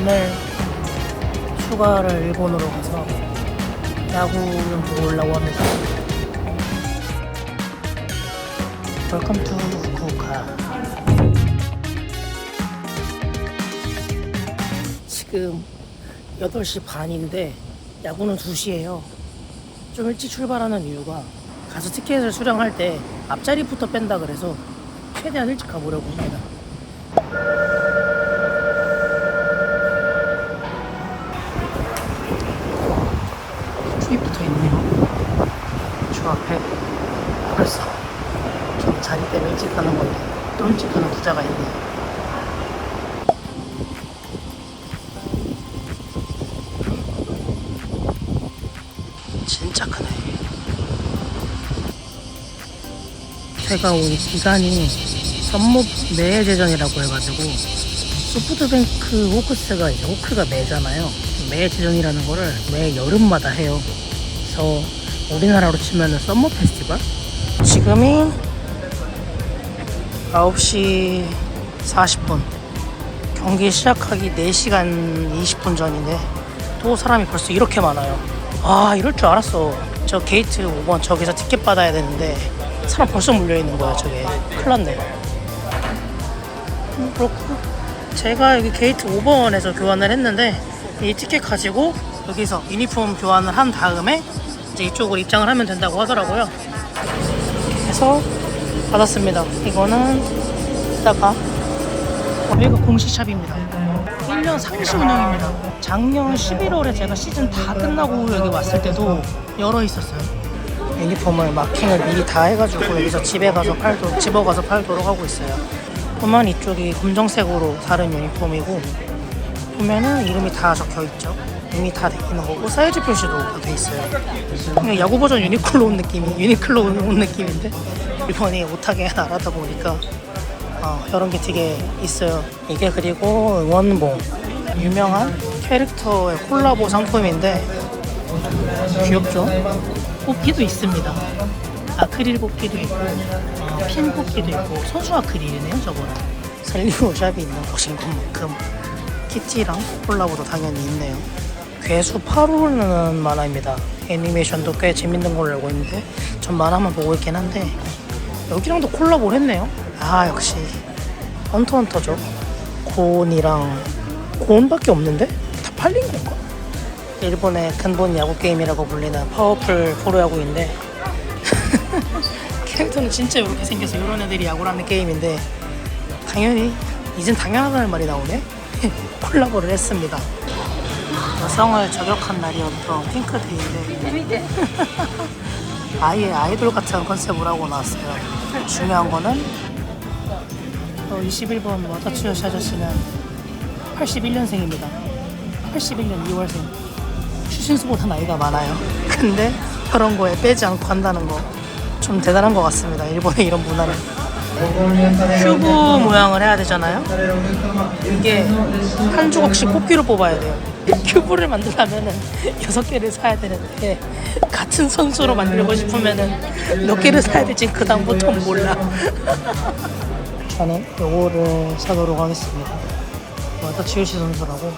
전 오늘 휴가를 일본으로 가서 야구 좀 보고 오려고 합니다. 웰컴 투 후쿠오카. 지금 8시 반인데 야구는 2시예요. 좀 일찍 출발하는 이유가 가서 티켓을 수령할 때 앞자리부터 뺀다 그래서 최대한 일찍 가보려고 합니다. 일찍 가는 부자가 있네요. 진짜 크네. 제가 온 기간이 썸머 매 대전이라고 해가지고 소프트뱅크 호크스가 이제 호크가 매잖아요. 매 대전이라는 거를 매 여름마다 해요. 그래서 우리나라로 치면은 썸머 페스티벌? 지금이 9시 40분. 경기 시작하기 4시간 20분 전인데 또 사람이 벌써 이렇게 많아요. 아, 이럴 줄 알았어. 저 게이트 5번 저기서 티켓 받아야 되는데 사람 벌써 몰려 있는 거야, 저게. 큰일 났네. 음, 그렇고 제가 여기 게이트 5번에서 교환을 했는데 이 티켓 가지고 여기서 유니폼 교환을 한 다음에 이제 이쪽으로 입장을 하면 된다고 하더라고요. 그래서 받았습니다. 이거는 이따가 여기가 공식샵입니다. 1년 상시 운영입니다. 작년 11월에 제가 시즌 다 끝나고 여기 왔을 때도 열어 있었어요. 유니폼을 마킹을 미리 다 해가지고 여기서 집에 가서 팔도 집어 가서 팔도록 하고 있어요. 보면 이쪽이 검정색으로 다른 유니폼이고 보면은 이름이 다 적혀 있죠. 이미 다돼 있는 거고 사이즈 표시도 다 돼 있어요. 그냥 야구 버전 유니클로 온 느낌이 유니클로 온 느낌인데 일본이 오타게 나라다 보니까 어, 이런 게 되게 있어요. 이게 그리고 응원봉 유명한 캐릭터의 콜라보 상품인데 귀엽죠? 뽑기도 있습니다. 아크릴 뽑기도 있고 어, 핀 뽑기도 있고 선수 아크릴이네요 저거는. 살리오 샵이 있는 곳인 것만큼 키티랑 콜라보도 당연히 있네요. 괴수 8호는 만화입니다. 애니메이션도 꽤 재밌는 걸로 알고 있는데 전 만화만 보고 있긴 한데 여기랑도 콜라보를 했네요. 아 역시 헌터헌터죠. 고온이랑 고온밖에 없는데 다 팔린 건가? 일본의 근본 야구 게임이라고 불리는 파워풀 프로야구인데 캐릭터는 진짜 이렇게 생겨서 이런 애들이 야구를 하는 게임인데 당연히 이젠 당연하다는 말이 나오네. 콜라보를 했습니다. 여성을 저격한 날이었던 핑크데이인데 아예 아이돌 같은 컨셉을 하고 나왔어요. 중요한 거는 21번 와다츠요시 아저씨는 81년생입니다. 81년 2월생. 추신수보다 나이가 많아요. 근데 그런 거에 빼지 않고 한다는 거 좀 대단한 것 같습니다. 일본의 이런 문화는. 큐브 모양을 해야 되잖아요. 이게 한 조각씩 뽑기로 뽑아야 돼요. 큐브를 만들려면은 여섯 개를 사야 되는데 같은 선수로 만들고 싶으면은 몇 개를 사야 될지 그 다음부터 몰라. 저는 요거를 사도록 하겠습니다. 와다치요시 선수라고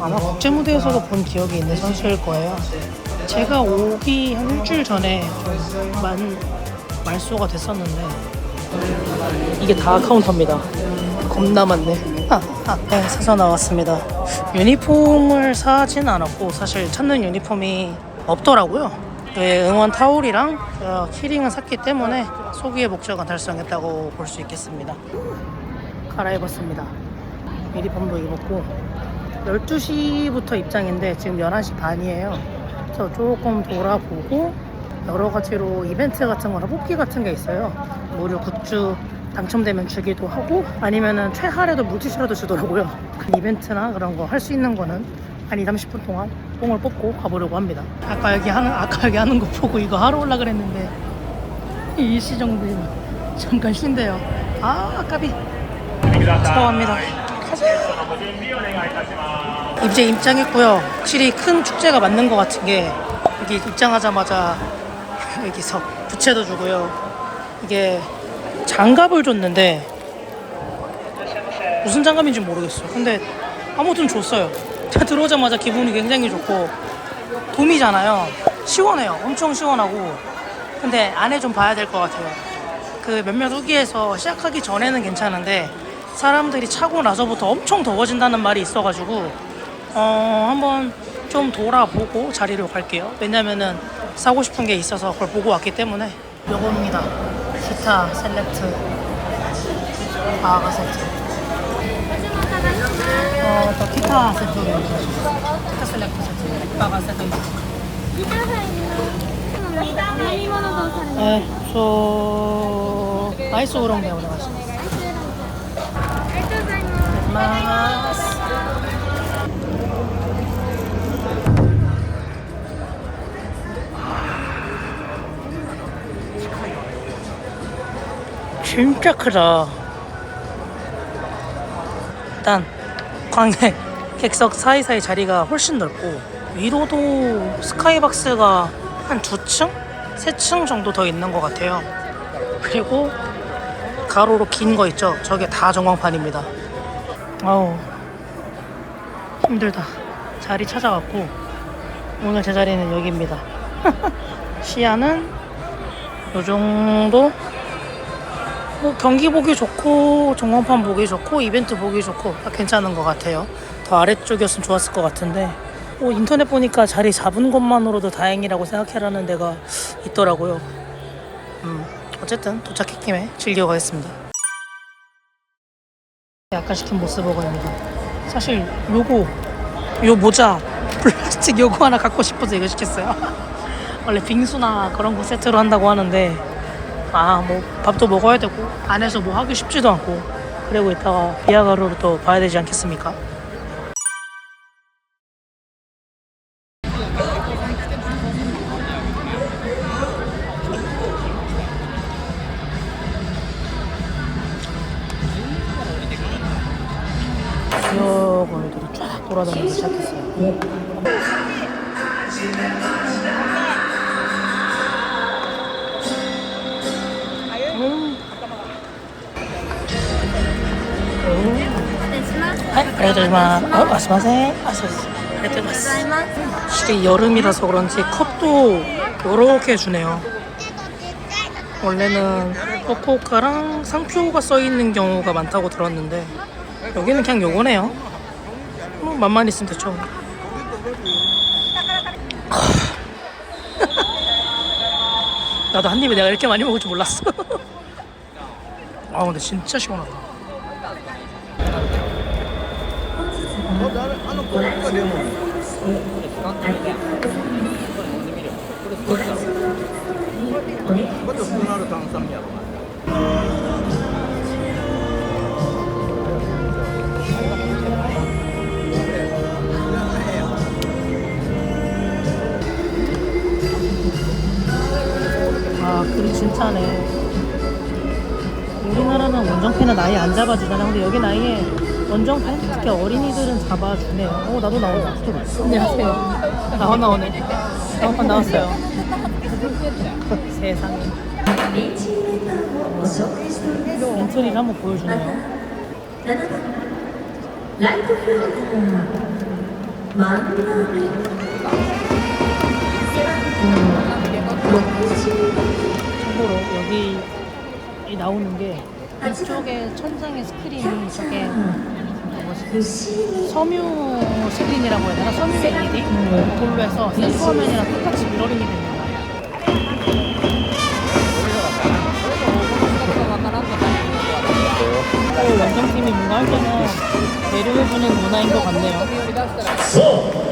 아마 국제 무대에서도 본 기억이 있는 선수일 거예요. 제가 오기 한 일주일 전에 좀 만, 말소가 됐었는데 이게 다 카운터입니다. 겁나 많네. 아, 아, 네, 사서 나왔습니다. 유니폼을 사진 않았고 사실 찾는 유니폼이 없더라고요. 네, 응원 타올이랑 어, 키링은 샀기 때문에 소기의 목적은 달성했다고 볼 수 있겠습니다. 갈아입었습니다. 유니폼도 입었고 12시부터 입장인데 지금 11시 반이에요. 그래서 조금 돌아보고 여러 가지로 이벤트 같은 거나 뽑기 같은 게 있어요. 무료 굿즈 당첨되면 주기도 하고 아니면은 최하래도 물티슈라도 주더라고요. 그 이벤트나 그런 거 할 수 있는 거는 한 2, 30분 동안 뽕을 뽑고 가보려고 합니다. 아까 여기 하는 아까 여기 하는 거 보고 이거 하러 올라 그랬는데 일시 정도면 잠깐 쉰대요. 아 아까비 들어갑니다. 가자. 이제 입장했고요. 확실히 큰 축제가 맞는 것 같은 게 여기 입장하자마자 여기서 부채도 주고요. 이게 장갑을 줬는데 무슨 장갑인지 모르겠어요. 근데 아무튼 좋았어요. 들어오자마자 기분이 굉장히 좋고 돔이잖아요. 시원해요. 엄청 시원하고 근데 안에 좀 봐야 될 것 같아요. 그 몇몇 후기에서 시작하기 전에는 괜찮은데 사람들이 차고 나서부터 엄청 더워진다는 말이 있어가지고 어 한번 좀 돌아보고 자리로 갈게요. 왜냐면은 사고 싶은 게 있어서 그걸 보고 왔기 때문에 요겁니다. 기타 셀렉트. 아가 세트. 어, 더 기타 세트. 기타 셀렉트 세트. 바가 세트. 에이, 저 아이스 오롱 배우러 가시네 진짜 크다. 일단 관객 객석 사이사이 자리가 훨씬 넓고 위로도 스카이박스가 한 두 층? 세 층 정도 더 있는 것 같아요. 그리고 가로로 긴 거 있죠? 저게 다 전광판입니다. 아우 힘들다. 자리 찾아왔고 오늘 제 자리는 여기입니다. 시야는 요 정도? 뭐 경기 보기 좋고 전광판 보기 좋고 이벤트 보기 좋고 다 괜찮은 것 같아요. 더 아래쪽이었으면 좋았을 것 같은데 뭐 인터넷 보니까 자리 잡은 것만으로도 다행이라고 생각해라는 데가 있더라고요. 음, 어쨌든 도착한 김에 즐겨가겠습니다. 아까 시킨 모스버거입니다. 사실 요거 요 모자 플라스틱 요거 하나 갖고 싶어서 이거 시켰어요. 원래 빙수나 그런 거 세트로 한다고 하는데 아 뭐 밥도 먹어야 되고 안에서 뭐 하기 쉽지도 않고 그리고 이따가 비아가루를 또 봐야 되지 않겠습니까? 礼します 아, 안녕하세요. 어, 아, 수고하세요. 아, 수고하세요. ありがとうございます 확실히 여름이라서 그런지 컵도 요렇게 주네요. 원래는 포코카랑 상표가 써 있는 경우가 많다고 들었는데 여기는 그냥 요거네요. 뭐 맛만 있으면 됐죠. 나도 한 입에 내가 이렇게 많이 먹을 줄 몰랐어. 아 근데 진짜 시원하다. 아, 그리 진짜네. 우리나라는 원정팬은 아예 안 잡아주잖아. 근데 여긴 아예 원정팬? 특히 어린이들은 잡아주네요. 어, 나도 나온다. 안녕하세요. 나와 나오네. 나온판 나왔어요. 세상에. 엔트리를 한번 보여주네요. 참고로 여기 이 나오는 게 이쪽에 천장에 스크린이 저게? 섬유 스크린이라고 해야 되나? 섬유 LED? 그걸로 해서 센터화면이랑 똑같이 미러링이 됩니다. 또 원정팀이 뭔가 할 때는 배려해주는 문화인 것 같네요.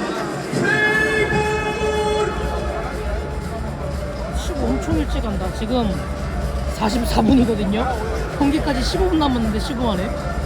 간다. 지금 44분이거든요. 경기까지 15분 남았는데 15분에.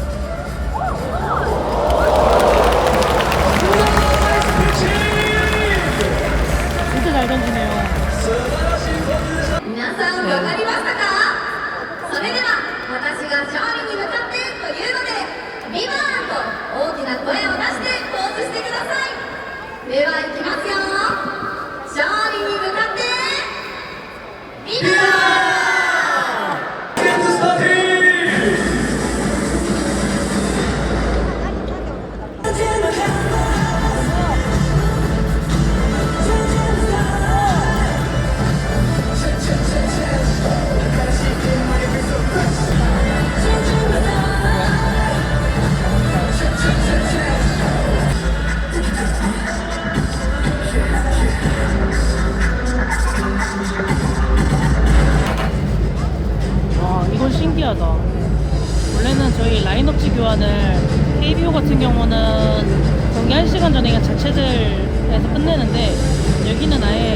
자체들에서 끝내는데 여기는 아예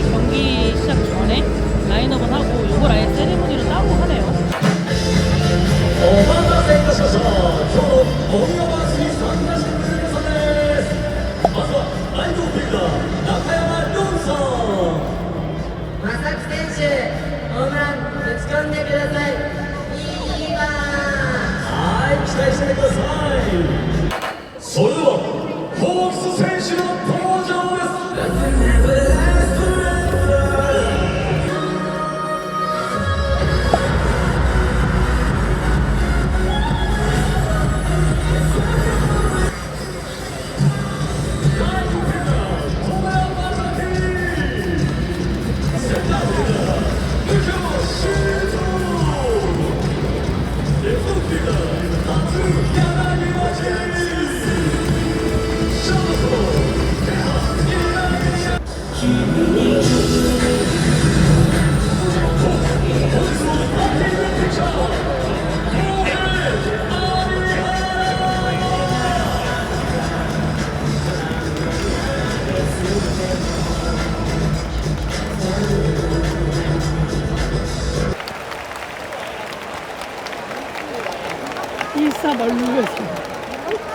1 4 말루에서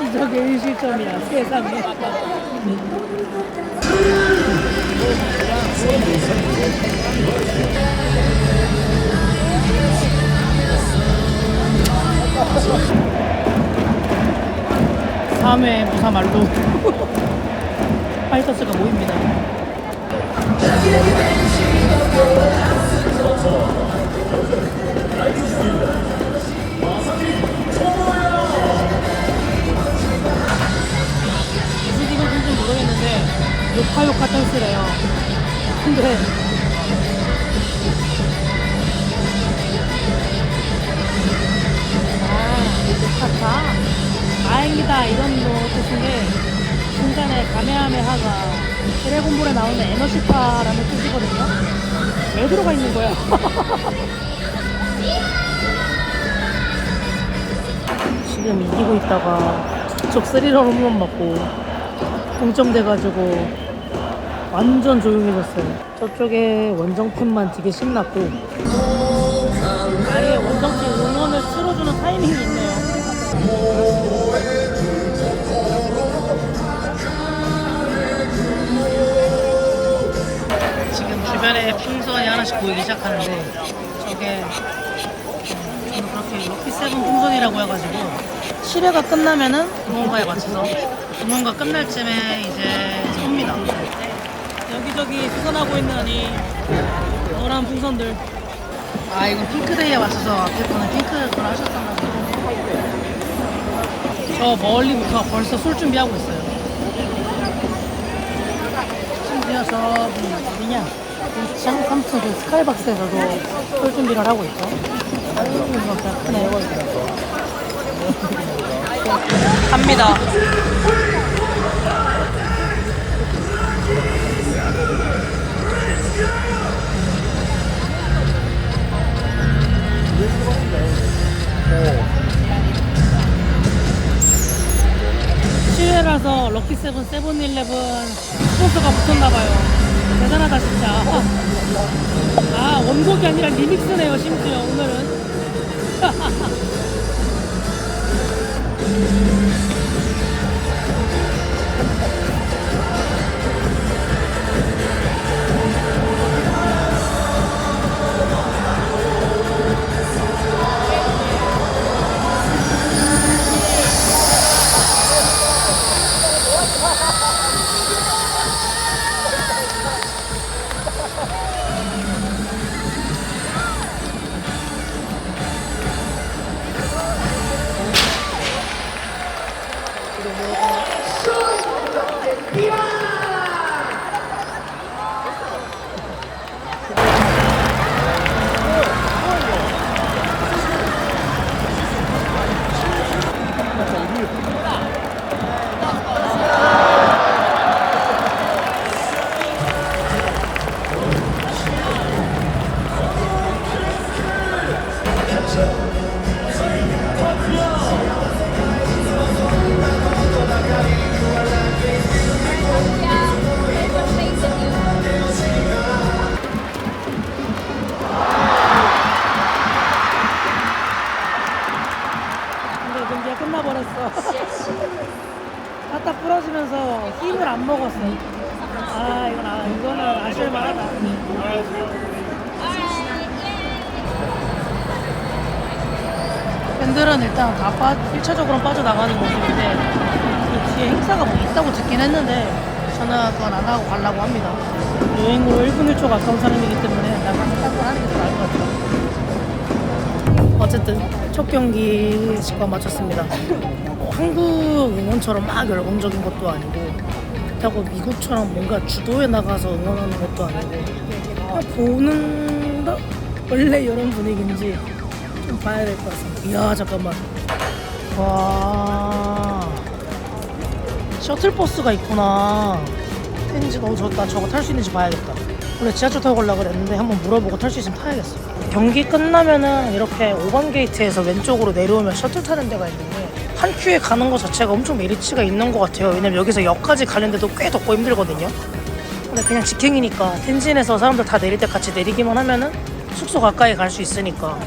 이적의 1실점이야 세상에 삼회 무사 말루 파이터스가 모입니다 저쪽 스리런 홈런 맞고 동점돼가지고 완전 조용해졌어요. 저쪽에 원정팬만 되게 신났고 아예 원정팀 응원을 틀어주는 타이밍이 있네요. 지금 주변에 풍선이 하나씩 보이기 시작하는데 저게 저는 그렇게 럭키 세븐 풍선이라고 해가지고 7회가 끝나면은 응원가에 맞춰서 응원가 끝날 쯤에 이제 쏩니다. 여기저기 수선하고 있는 이 노란 풍선들. 아 이건 핑크데이에 맞춰서 앞에 거는 핑크 걸 하셨었나 봐요. 저 멀리부터 벌써 술 준비하고 있어요. 심지어 저분 어디냐? 샹 삼층 그 스카이박스에서도 술 준비를 하고 있죠. 아이고 이거 그냥 크네 이거. 갑니다. 실외라서 럭키세븐 세븐일레븐 스폰서가 붙었나봐요. 대단하다 진짜. 아 원곡이 아니라 리믹스네요 심지어 오늘은. Thank you. 근 1차적으로 빠져나가는 모습인데 이 뒤에 행사가 뭐 있다고 듣긴 했는데 저는 그건 안 하고 가려고 합니다. 여행으로 1분 1초 가까운 사람이기 때문에 나가서 한번 하는 게 더 나을 것 같아요. 어쨌든 첫 경기 시간 마쳤습니다. 어, 한국 응원처럼 막 열광적인 것도 아니고 그렇다고 미국처럼 뭔가 주도에 나가서 응원하는 것도 아니고 그냥 보는다? 원래 이런 분위기인지 좀 봐야 될 것 같습니다. 이야 잠깐만 와. 셔틀버스가 있구나. 왠지 너 저, 나 저거 탈 수 있는지 봐야겠다. 원래 지하철 타고 가려고 그랬는데 한번 물어보고 탈 수 있으면 타야겠어. 경기 끝나면은 이렇게 5번 게이트에서 왼쪽으로 내려오면 셔틀 타는 데가 있는데 한 큐에 가는 것 자체가 엄청 메리츠가 있는 것 같아요. 왜냐면 여기서 역까지 가는데도 꽤 덥고 힘들거든요. 근데 그냥 직행이니까 텐진에서 사람들 다 내릴 때 같이 내리기만 하면은 숙소 가까이 갈 수 있으니까